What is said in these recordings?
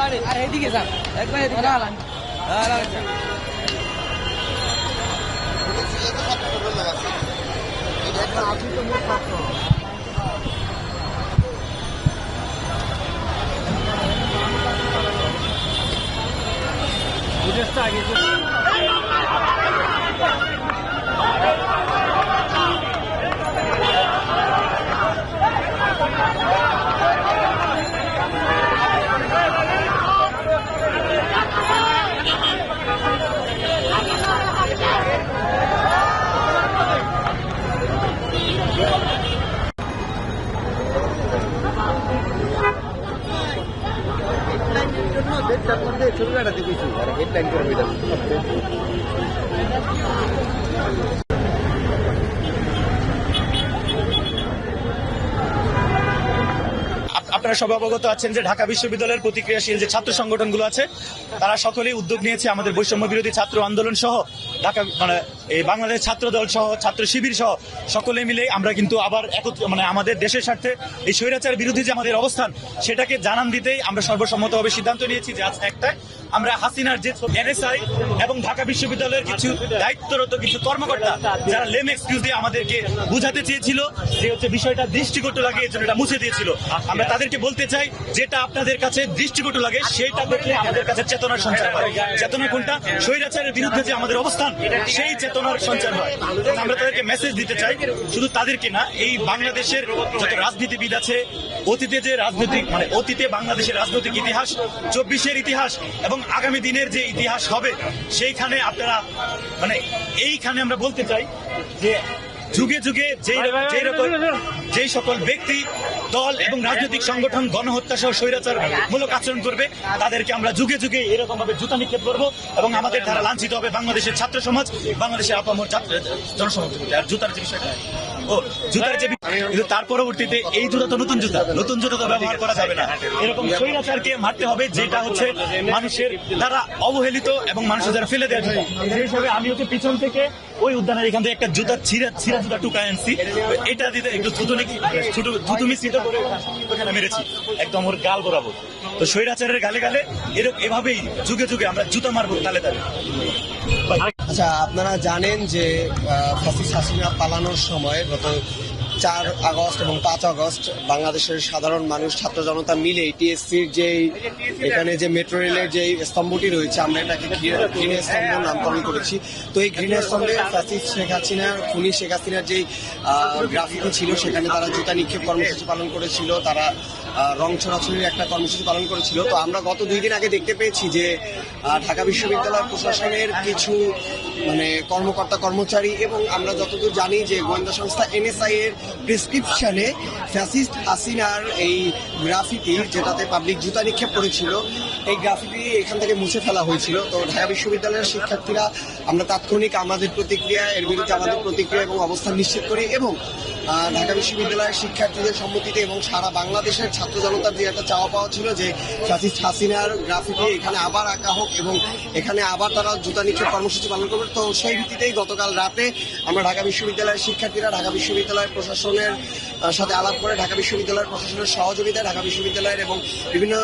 আর এদিকে যান একবার এদিকে হালান আপ- আপনারা সব অবগত আছেন যে ঢাকা বিশ্ববিদ্যালয়ের প্রতিক্রিয়াশীল যে ছাত্র সংগঠনগুলো আছে, তারা সকলেই উদ্যোগ নিয়েছে আমাদের বৈষম্য বিরোধী ছাত্র আন্দোলন সহ, ঢাকা মানে এই বাংলাদেশ ছাত্র দল সহ, ছাত্র শিবির সহ, সকলে মিলে আমরা কিন্তু আবার একত্র মানে আমাদের দেশের স্বার্থে এই স্বৈরাচার বিরোধী যে আমাদের অবস্থান, সেটাকে জানান দিতেই আমরা সর্বসম্মতভাবে সিদ্ধান্ত নিয়েছি যে আজ একটাই আমরা হাসিনার যে এনএসআই এবং ঢাকা বিশ্ববিদ্যালয়ের কিছু দায়িত্বরত কিছু কর্মকর্তা যারা লেম এক্সকিউজ দিয়ে আমাদেরকে বুঝাতে চেয়েছিল, যে হচ্ছে বিষয়টা দৃষ্টিকটু লাগে এই জন্য এটা মুছে দিয়েছিল। আমরা তাদেরকে বলতে চাই, যেটা আপনাদের কাছে দৃষ্টিকটু লাগে, সেটা দেখলে আমাদের কাছে চেতনার সঞ্চার হয়। চেতনা কোনটা? স্বৈরাচারের বিরুদ্ধে যে আমাদের অবস্থান, সেই চেতনার সঞ্চার হয়। আমরা তাদেরকে মেসেজ দিতে চাই, শুধু তাদেরকে না, এই বাংলাদেশের যত রাজনীতিবিদ আছে, অতীতে যে রাজনৈতিক মানে অতীতে বাংলাদেশের রাজনৈতিক ইতিহাস, চব্বিশের ইতিহাস এবং আগামী দিনের যে ইতিহাস হবে সেইখানে আপনারা মানে এইখানে আমরা বলতে চাই যে যুগে যুগে যেই রকম সকল ব্যক্তি দল এবং রাজনৈতিক সংগঠন গণহত্যা সহ স্বৈরাচার মূলক আচরণ করবে তাদেরকে আমরা যুগে যুগে এরকম ভাবে জুতা নিক্ষেপ করব এবং আমাদের দ্বারা লাঞ্ছিত হবে বাংলাদেশের ছাত্র সমাজ বাংলাদেশের আপামর ছাত্র জনসমাজ আর জুতার যে বিষয়টা পরবর্তীতে এই জুতা তো নতুন জুতা। নতুন জুতা তো ব্যবহার করা যাবে না। এরকম স্বৈরাচারকে মারতে হবে, যেটা হচ্ছে মানুষের দ্বারা অবহেলিত এবং মানুষের দ্বারা ফেলে দেওয়া সেই হিসাবে আমি হচ্ছে পিছন থেকে ওই উদ্যানের এখান থেকে একটা জুতা, ছিঁড়া ছিঁড়া জুতা আনছি। এটা দিতে একটু ছোট থুতু মিশ্রিত করে ওখানে মেরেছি। একদম ওর গাল বরাবর তো স্বৈরাচারের গালে গালে এরকম এভাবেই যুগে যুগে আমরা জুতা মারবো তালে তালে। আচ্ছা আপনারা জানেন যে আহ, হাসিনা পালানোর সময় গত চার আগস্ট এবং পাঁচ আগস্ট বাংলাদেশের সাধারণ মানুষ ছাত্র জনতা মিলে টিএসসির যে এখানে যে মেট্রো রেলের যে স্তম্ভটি রয়েছে আমরা এটাকে গ্রিন স্তম্ভ নামকরণ করেছি। তো এই গ্রিন স্তম্ভে ফ্যাসিস্ট শেখ হাসিনার খুনি শেখ হাসিনার যেই গ্রাফিতি ছিল সেখানে তারা জুতা নিক্ষেপ কর্মসূচি পালন করেছিল। তারা রং ছড়াছড়ির একটা কর্মসূচি পালন করেছিল। তো আমরা গত দুই দিন আগে দেখতে পেয়েছি যে ঢাকা বিশ্ববিদ্যালয় প্রশাসনের কিছু মানে কর্মকর্তা, কর্মচারী এবং আমরা যতদূর জানি যে গোয়েন্দা সংস্থা এনএসআই এর প্রেসক্রিপশনে ফ্যাসিস্ট হাসিনার এই গ্রাফিটি যেটাতে পাবলিক জুতা নিক্ষেপ করেছিল, এই গ্রাফিটি এখান থেকে মুছে ফেলা হয়েছিল। তো ঢাকা বিশ্ববিদ্যালয়ের শিক্ষার্থীরা আমরা তাৎক্ষণিক আমাদের প্রতিক্রিয়া, এর বিরুদ্ধে আমাদের প্রতিক্রিয়া এবং অবস্থান নিশ্চিত করি এবং ঢাকা বিশ্ববিদ্যালয়ের শিক্ষার্থীদের সম্মতিতে এবং সারা বাংলাদেশের ছাত্র জনতার যে একটা চাওয়া পাওয়া ছিল যে ফ্যাসিস্ট হাসিনার গ্রাফিটি এখানে আবার আঁকা হোক এবং এখানে আবার তারা জুতা নিক্ষেপ কর্মসূচি পালন করবে। তো সেই ভিত্তিতেই গতকাল রাতে আমরা ঢাকা বিশ্ববিদ্যালয়ের শিক্ষার্থীরা, ঢাকা বিশ্ববিদ্যালয়ের প্রশাসনের সাথে আলাপ করে ঢাকা বিশ্ববিদ্যালয়ের প্রশাসনের সহযোগিতায়, ঢাকা বিশ্ববিদ্যালয়ের এবং বিভিন্ন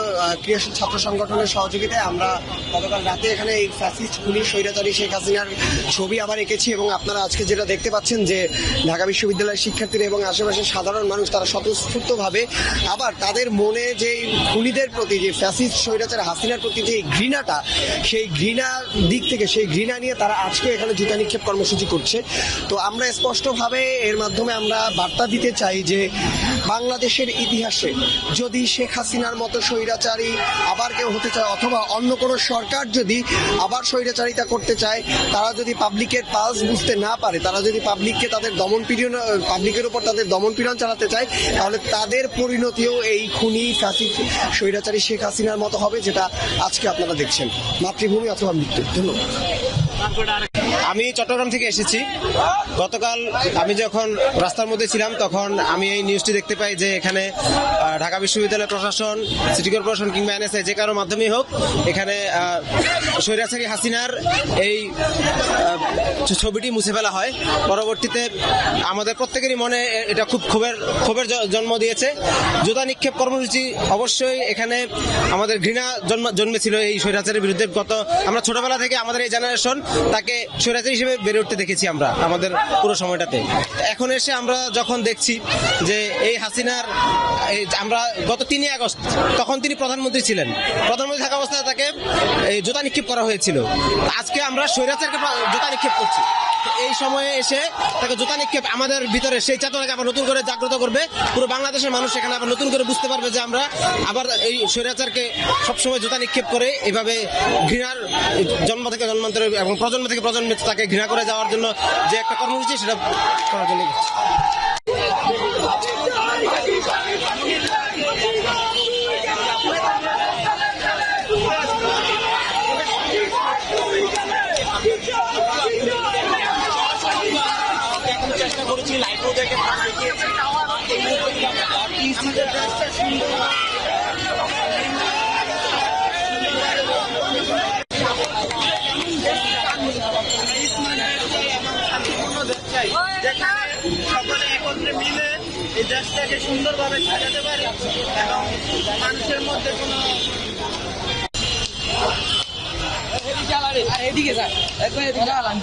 ক্রিয়াশীল ছাত্র সংগঠনের সহযোগিতায় আমরা গতকাল রাতে এখানে এই ফ্যাসিস্ট খুনি স্বৈরাচারী শেখ হাসিনার ছবি আবার এঁকেছি এবং আপনারা আজকে যেটা দেখতে পাচ্ছেন যে ঢাকা বিশ্ববিদ্যালয়ের শিক্ষার্থীরা এবং আশেপাশের সাধারণ মানুষ তারা স্বতঃস্ফূর্তভাবে আবার তাদের মনে যে খুনিদের প্রতি যে ফ্যাসিস্ট স্বৈরাচার হাসিনার প্রতি যে ঘৃণাটা, সেই ঘৃণার দিক থেকে, সেই ঘৃণা নিয়ে তারা আজকে এখানে জুতা নিক্ষেপ কর্মসূচি করছে। তো আমরা স্পষ্টভাবে এর মাধ্যমে আমরা বার্তা দিতে চাই যে বাংলাদেশের ইতিহাসে যদি শেখ হাসিনার মতো স্বৈরাচারী আবার কেউ হতে চায় অথবা অন্য কোনো সরকার যদি আবার স্বৈরাচারিতা করতে চায়, তারা যদি পাবলিকের পাস বুঝতে না পারে, তারা যদি পাবলিককে তাদের দমন পীড়ন, পাবলিকের উপর তাদের দমন পীড়ন চালাতে চায়, তাহলে তাদের পরিণতিও এই খুনি ফ্যাসিস্ট স্বৈরাচারী শেখ হাসিনার মতো হবে, যেটা আজকে আপনারা দেখছেন। মাতৃভূমি অথবা মৃত্যু। ধন্যবাদ। আমি চট্টগ্রাম থেকে এসেছি। গতকাল আমি যখন রাস্তার মধ্যে ছিলাম, তখন আমি এই নিউজটি দেখতে পাই যে এখানে ঢাকা বিশ্ববিদ্যালয় প্রশাসন, সিটি কর্পোরেশন কিংবা এনএসএ যে কারোর মাধ্যমেই হোক, এখানে স্বৈরাচারী হাসিনার এই ছবিটি মুছে ফেলা হয়। পরবর্তীতে আমাদের প্রত্যেকেরই মনে এটা খুব ক্ষোভের ক্ষোভের জন্ম দিয়েছে। জুতা নিক্ষেপ কর্মসূচি অবশ্যই এখানে আমাদের ঘৃণা জন্ম, জন্মেছিল এই স্বৈরাচারের বিরুদ্ধে। গত, আমরা ছোটবেলা থেকে আমাদের এই জেনারেশন তাকে স্বৈরাচার হিসেবে বেড়ে উঠতে দেখেছি আমরা, আমাদের পুরো সময়টাতে। এখন এসে আমরা যখন দেখছি যে এই হাসিনার, এই আমরা গত তিনই আগস্ট, তখন তিনি প্রধানমন্ত্রী ছিলেন। প্রধানমন্ত্রী থাকা অবস্থায় তাকে জুতা নিক্ষেপ করা হয়েছিল। আজকে আমরা স্বৈরাচারকে জুতা নিক্ষেপ করছি। এই সময়ে এসে তাকে জুতা নিক্ষেপ আমাদের ভিতরে সেই চেতনাকে আবার নতুন করে জাগ্রত করবে। পুরো বাংলাদেশের মানুষ এখানে আবার নতুন করে বুঝতে পারবে যে আমরা আবার এই স্বৈরাচারকে সবসময় জুতা নিক্ষেপ করে এভাবে ঘৃণার জন্ম থেকে জন্মান্তরে এবং প্রজন্ম থেকে প্রজন্মে তাকে ঘৃণা করে যাওয়ার জন্য যে একটা কর্মসূচি, সেটা করার জন্য চেষ্টা করেছি লাইভ ওদেরকে সকলে একত্রে মিলে এই দেশটাকে সুন্দরভাবে সাজাতে পারি এবং মানুষের মধ্যে কোনো এদিকে যা একবার এদিকে দাঁড়ান